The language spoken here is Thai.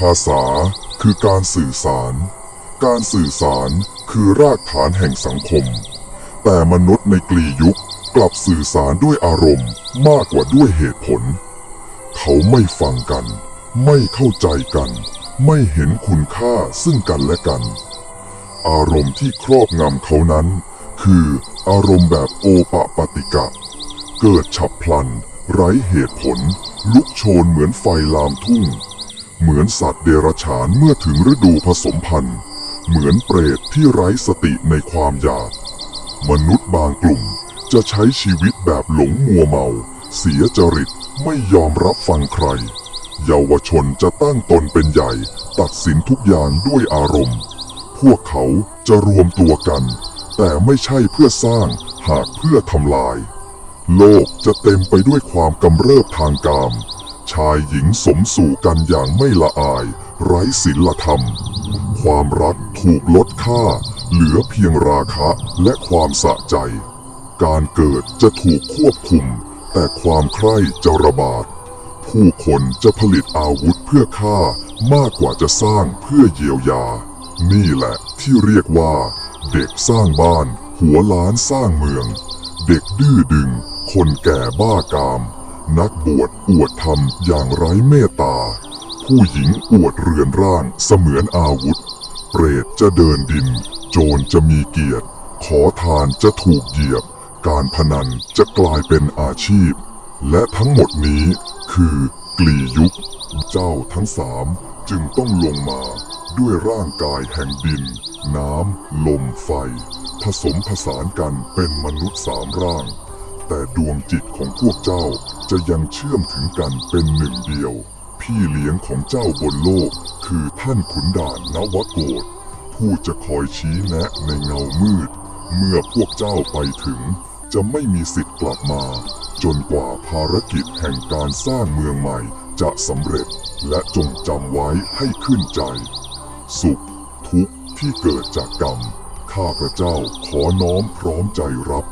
ภาษาคือการสื่อสาร การสื่อสารคือรากฐานแห่งสังคม แต่มนุษย์ในกลียุคกลับสื่อสารด้วยอารมณ์มากกว่าด้วยเหตุผล เขาไม่ฟังกัน ไม่เข้าใจกัน ไม่เห็นคุณค่าซึ่งกันและกัน อารมณ์ที่ครอบงำเขานั้น คืออารมณ์แบบโอปะปฏิกะ เกิดฉับพลัน ไร้เหตุผล ลุกโชนเหมือนไฟลามทุ่ง เหมือนสัตว์เดรัจฉานเมื่อถึงฤดูผสมพันธุ์ เหมือนเปรตที่ไร้สติในความอยาก มนุษย์บางกลุ่มจะใช้ชีวิตแบบหลงมัวเมา เสียจริตไม่ยอมรับฟังใคร เยาวชนจะตั้งตนเป็นใหญ่ ตัดสินทุกอย่างด้วยอารมณ์ พวกเขาจะรวมตัวกัน แต่ไม่ใช่เพื่อสร้างหากเพื่อทำลาย โลกจะเต็มไปด้วยความกำเริบทางกาม ชายหญิงสมสู่กันอย่างไม่ละอาย ไร้ศีลธรรม ความรักถูกลดค่า เหลือเพียงราคะและความสะใจ การเกิดจะถูกควบคุม แต่ความใคร่จะระบาด ผู้คนจะผลิตอาวุธเพื่อฆ่ามากกว่าจะสร้างเพื่อเยียวยา นี่แหละที่เรียกว่า เด็กสร้างบ้าน หัวล้านสร้างเมือง เด็กดื้อดึง คนแก่บ้ากาม นักบวชอวดธรรมอย่างไร้เมตตา ผู้หญิงอวดเรือนร่างเสมือนอาวุธ เปรตจะเดินดิน โจรจะมีเกียรติ ขอทานจะถูกเหยียบ การพนันจะกลายเป็นอาชีพ และทั้งหมดนี้คือกลียุค เจ้าทั้งสามจึงต้องลงมาด้วยร่างกายแห่งดิน น้ำ ลมไฟ ผสมผสานกันเป็นมนุษย์สามร่าง แต่ดวงจิตของพวกเจ้าจะยังเชื่อมถึงกันเป็นหนึ่งเดียว พี่เลี้ยงของเจ้าบนโลก คือท่านขุนด่านนวโกฏผู้จะคอยชี้แนะในเงามืด เมื่อพวกเจ้าไปถึง จะไม่มีสิทธิ์กลับมา จนกว่าภารกิจแห่งการสร้างเมืองใหม่จะสำเร็จและจงจำไว้ให้ขึ้นใจ สุข ทุกข์ที่เกิดจากกรรม ข้าพระเจ้าขอน้อมพร้อมใจรับ